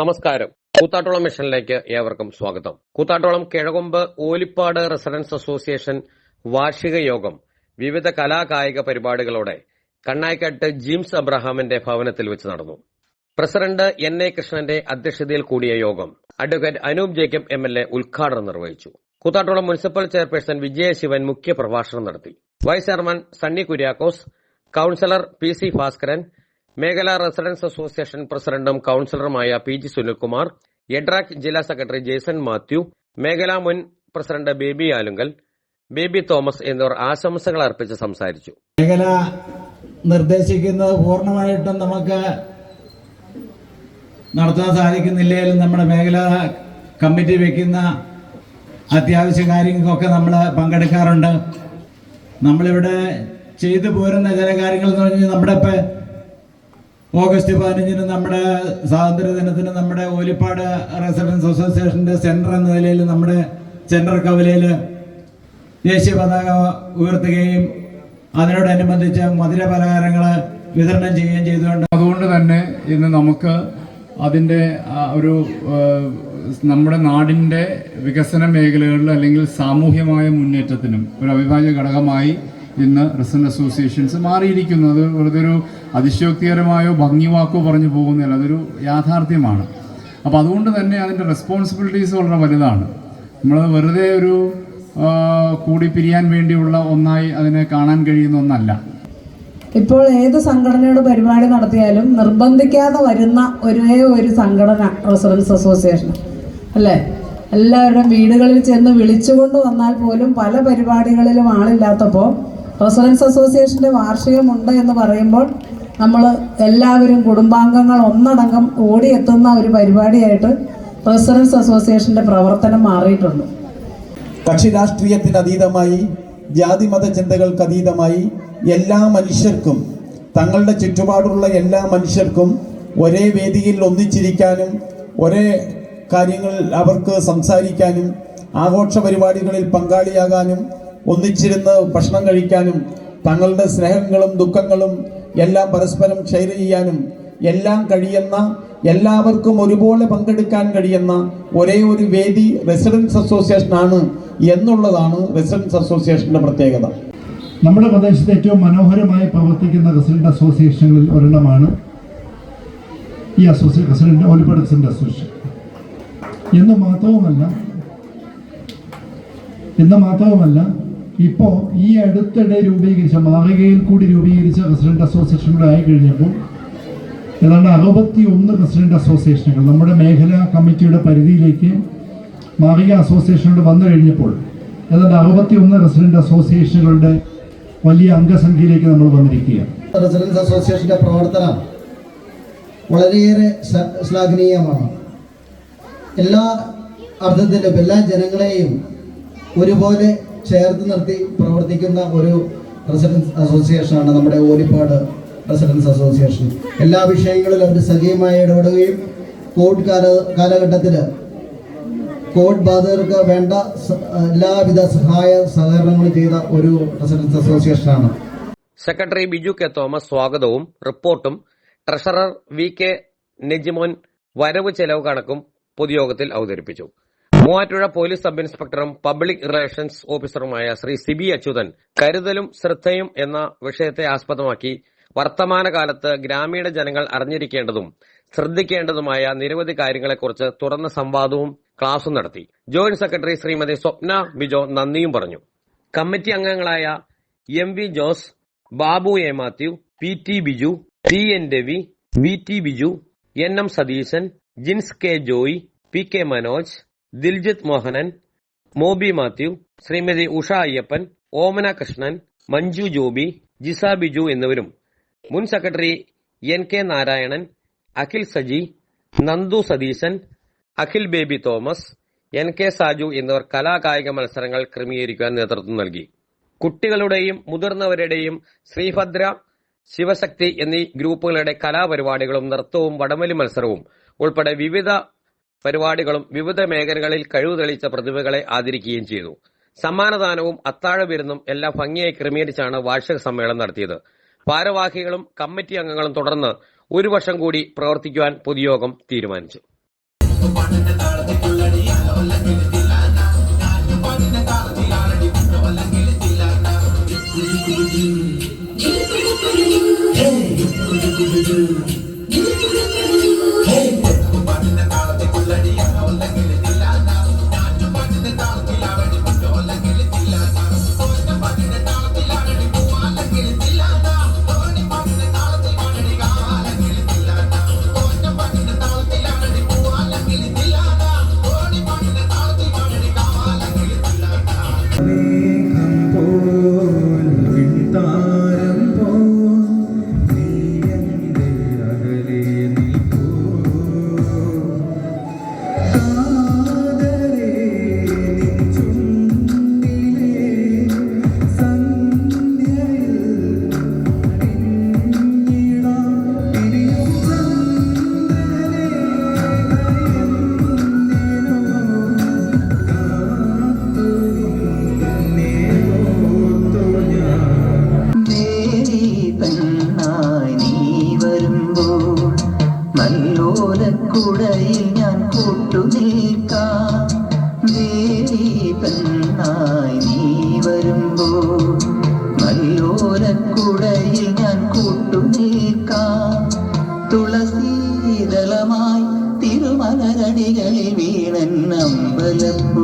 നമസ്കാരം. കൂത്താട്ടോളം മിഷനിലേക്ക് ഏവർക്കും സ്വാഗതം. കൂത്താട്ടോളം കിഴകൊമ്പ് ഓലിപ്പാട് റെസിഡൻസ് അസോസിയേഷൻ വാർഷിക യോഗം വിവിധ കലാകായിക പരിപാടികളോടെ കണ്ണായിക്കാട്ട് ജിംസ് അബ്രഹാമിന്റെ ഭവനത്തിൽ വെച്ച് നടന്നു. പ്രസിഡന്റ് എൻ എ കൃഷ്ണന്റെ അധ്യക്ഷതയിൽ കൂടിയ യോഗം advocate Anoop Jacob M L A ഉദ്ഘാടനം നിർവഹിച്ചു. കൂത്താട്ടോളം മുനിസിപ്പൽ ചെയർപേഴ്സൺ വിജയശിവൻ മുഖ്യ പ്രഭാഷണം നടത്തി. Vice chairman Sunny Kuriakose councillor P C Bhaskaran മേഖലാ റെസിഡൻസ് അസോസിയേഷൻ പ്രസിഡന്റും കൌൺസിലറുമായ പി ജി സുനിൽകുമാർ എഡ്രാക് ജില്ലാ സെക്രട്ടറി ജെയ്സൺ മാത്യു മേഖലാ മുൻ പ്രസിഡന്റ് ബേബി ആലുങ്കൽ ബേബി തോമസ് എന്നിവർ ആശംസകൾ അർപ്പിച്ച് സംസാരിച്ചു. മേഖല നിർദ്ദേശിക്കുന്നത് പൂർണമായിട്ടും നമുക്ക് നടത്താൻ സാധിക്കുന്നില്ലെങ്കിലും നമ്മുടെ മേഖല കമ്മിറ്റി വെക്കുന്ന അത്യാവശ്യ കാര്യങ്ങൾക്കൊക്കെ നമ്മൾ പങ്കെടുക്കാറുണ്ട്. നമ്മളിവിടെ ചെയ്തു പോരുന്ന ചില കാര്യങ്ങൾ എന്ന് പറഞ്ഞാൽ നമ്മുടെ ഇപ്പം ഓഗസ്റ്റ് പതിനഞ്ചിന് നമ്മുടെ സ്വാതന്ത്ര്യ ദിനത്തിന് നമ്മുടെ ഓലിപ്പാട് റെസിഡൻസ് അസോസിയേഷന്റെ സെന്റർ എന്ന നിലയിൽ നമ്മുടെ സെന്റർ കവലയിൽ ദേശീയ പതാക ഉയർത്തുകയും അതിനോടനുബന്ധിച്ച് മധുര പലഹാരങ്ങൾ വിതരണം ചെയ്യുകയും ചെയ്തുകൊണ്ട് അതുകൊണ്ട് തന്നെ ഇന്ന് നമുക്ക് അതിന്റെ ഒരു നമ്മുടെ നാടിന്റെ വികസന മേഖലകളിൽ അല്ലെങ്കിൽ സാമൂഹ്യമായ മുന്നേറ്റത്തിനും ഒരു അവിഭാജ്യ ഘടകമായി ഇന്ന് റെസിഡന്റ് അസോസിയേഷൻസ് മാറിയിരിക്കുന്നത് വെറുതെ ഒരു അതിശയോക്തികരമായോ ഭംഗിവാക്കോ പറഞ്ഞു പോകുന്നില്ല അതൊരു യാഥാർത്ഥ്യമാണ്. അപ്പോൾ അതുകൊണ്ട് തന്നെ അതിന്റെ റെസ്പോൺസിബിലിറ്റീസ് വളരെ വലുതാണ്. നമ്മൾ വെറുതെ ഒരു കൂടി പിരിയാൻ വേണ്ടിയുള്ള ഒന്നായി അതിനെ കാണാൻ കഴിയുന്ന ഒന്നല്ല. ഇപ്പോൾ ഏത് സംഘടനയുടെ പരിപാടി നടത്തിയാലും നിർബന്ധിക്കാതെ വരുന്ന ഒരേ ഒരു സംഘടന റെസിഡൻസ് അസോസിയേഷൻ. അല്ലേ? എല്ലാവരുടെയും വീടുകളിൽ ചെന്ന് വിളിച്ചുകൊണ്ട് വന്നാൽ പോലും പല പരിപാടികളിലും ആളില്ലാത്തപ്പോൾ റെസിഡൻസ് അസോസിയേഷന്റെ വാർഷികമുണ്ട് എന്ന് പറയുമ്പോൾ നമ്മൾ എല്ലാവരും കുടുംബാംഗങ്ങൾ ഒന്നടങ്കം ഓടിയെത്തുന്ന ഒരു പരിപാടിയായിട്ട് റെസിഡൻസ് അസോസിയേഷന്റെ പ്രവർത്തനം മാറിയിട്ടുണ്ട്. കക്ഷി രാഷ്ട്രീയത്തിന് അതീതമായി ജാതി മത ചിന്തകൾക്ക് അതീതമായി എല്ലാ മനുഷ്യർക്കും തങ്ങളുടെ ചുറ്റുപാടുള്ള എല്ലാ മനുഷ്യർക്കും ഒരേ വേദിയിൽ ഒന്നിച്ചിരിക്കാനും ഒരേ കാര്യങ്ങൾ അവർക്ക് സംസാരിക്കാനും ആഘോഷ പരിപാടികളിൽ പങ്കാളിയാകാനും ഒന്നിച്ചിരുന്ന് ഭക്ഷണം കഴിക്കാനും തങ്ങളുടെ സ്നേഹങ്ങളും ദുഃഖങ്ങളും എല്ലാം പരസ്പരം ഷെയർ ചെയ്യാനും എല്ലാം കഴിയുന്ന എല്ലാവർക്കും ഒരുപോലെ പങ്കെടുക്കാൻ കഴിയുന്ന ഒരേ ഒരു വേദി റെസിഡൻസ് അസോസിയേഷൻ ആണ് എന്നുള്ളതാണ് റെസിഡൻസ് അസോസിയേഷന്റെ പ്രത്യേകത. നമ്മുടെ പ്രദേശത്ത് ഏറ്റവും മനോഹരമായി പ്രവർത്തിക്കുന്ന റെസിഡന്റ് അസോസിയേഷനുകളിൽ ഒരെണ്ണമാണ് ഈ അസോസിയേഷൻ റെസിഡന്റ് അസോസിയേഷൻ എന്ന് മാത്രവുമല്ല എന്ന് മാത്രവുമല്ല ഇപ്പോൾ ഈ അടുത്തിടെ രൂപീകരിച്ച മാതൃകയിൽ കൂടി രൂപീകരിച്ച റെസിഡന്റ് അസോസിയേഷനുകൾ ആയി കഴിഞ്ഞപ്പോൾ ഏതാണ്ട് അറുപത്തി ഒന്ന് റെസിഡന്റ് അസോസിയേഷനുകൾ നമ്മുടെ മേഖലാ കമ്മിറ്റിയുടെ പരിധിയിലേക്ക് മാറിക അസോസിയേഷനുകൾ വന്നു കഴിഞ്ഞപ്പോൾ ഏതാണ്ട് അറുപത്തി ഒന്ന് റെസിഡന്റ് അസോസിയേഷനുകളുടെ വലിയ അംഗസംഖ്യയിലേക്ക് നമ്മൾ വന്നിരിക്കുകയാണ്. റെസിഡൻസ് അസോസിയേഷന്റെ പ്രവർത്തനം വളരെയേറെ ശ്ല- ശ്ലാഘനീയമാണ്. എല്ലാ അർത്ഥത്തിലും എല്ലാ ജനങ്ങളെയും ഒരുപോലെ ചേർത്ത് നിർത്തി പ്രവർത്തിക്കുന്ന ഒരു റെസിഡൻസ് അസോസിയേഷനാണ് നമ്മുടെ ഓലിപ്പാട് റെസിഡൻസ് അസോസിയേഷൻ എല്ലാ വിഷയങ്ങളിലും അവർ സജീവമായി ഇടപെടുകയും കോവിഡ് കാല കാലഘട്ടത്തിൽ കോവിഡ് ബാധിതർക്ക് വേണ്ട എല്ലാവിധ സഹായ സഹകരണങ്ങളും ചെയ്ത ഒരു റെസിഡൻസ് അസോസിയേഷനാണ് സെക്രട്ടറി ബിജു കെ തോമസ് സ്വാഗതവും റിപ്പോർട്ടും ട്രഷറർ വി കെ നെജിമോൻ വരവ് ചെലവ് കണക്കും പൊതുയോഗത്തിൽ അവതരിപ്പിച്ചു. മൂവാറ്റുപുഴ പോലീസ് സബ് ഇൻസ്പെക്ടറും പബ്ലിക് റിലേഷൻസ് ഓഫീസറുമായ ശ്രീ സിബി അച്യുതൻ കരുതലും ശ്രദ്ധയും എന്ന വിഷയത്തെ ആസ്പദമാക്കി വർത്തമാനകാലത്ത് ഗ്രാമീണ ജനങ്ങൾ അറിഞ്ഞിരിക്കേണ്ടതും ശ്രദ്ധിക്കേണ്ടതുമായ നിരവധി കാര്യങ്ങളെക്കുറിച്ച് തുറന്ന സംവാദവും ക്ലാസും നടത്തി. ജോയിന്റ് സെക്രട്ടറി ശ്രീമതി സ്വപ്ന ബിജോ നന്ദിയും പറഞ്ഞു. കമ്മിറ്റി അംഗങ്ങളായ M V Jose Babu A Mathew P T Biju T N Ravi V T Biju N M Satheesan Jins K Joy P K Manoj Diljith Mohanan Moby Mathew Shrimati Usha Ayyappan Omana Krishnan Manju Joby Jisa Biju എന്നിവരും. മുൻ secretary N K Narayanan Akhil Saji Nandu Satheesan Akhil Baby Thomas N K Saju എന്നിവർ കലാകായിക മത്സരങ്ങൾ ക്രമീകരിക്കാൻ നേതൃത്വം നൽകി. കുട്ടികളുടെയും മുതിർന്നവരുടെയും ശ്രീഭദ്ര ശിവശക്തി എന്നീ ഗ്രൂപ്പുകളുടെ കലാപരിപാടികളും നൃത്തവും വടമലി മത്സരവും ഉൾപ്പെടെ വിവിധ പരിപാടികളും വിവിധ മേഖലകളിൽ കഴിവ് തെളിയിച്ച പ്രതിഭകളെ ആദരിക്കുകയും ചെയ്തു. സമ്മാനദാനവും അത്താഴ വിരുന്നും എല്ലാം ഭംഗിയായി ക്രമീകരിച്ചാണ് വാർഷിക സമ്മേളനം നടത്തിയത്. ഭാരവാഹികളും കമ്മിറ്റി അംഗങ്ങളും തുടർന്ന് ഒരു വർഷം കൂടി പ്രവർത്തിക്കുവാൻ പൊതുയോഗം തീരുമാനിച്ചു. കടലിനായി നീ വരുമ്പോൾ നല്ലോലക്കുടയിൽ ഞാൻ കൂട്ടുനീക്കാം തുളസീതളമായി തിരുമലരടികളിൽ വീണൻ അമ്പലപ്പൂ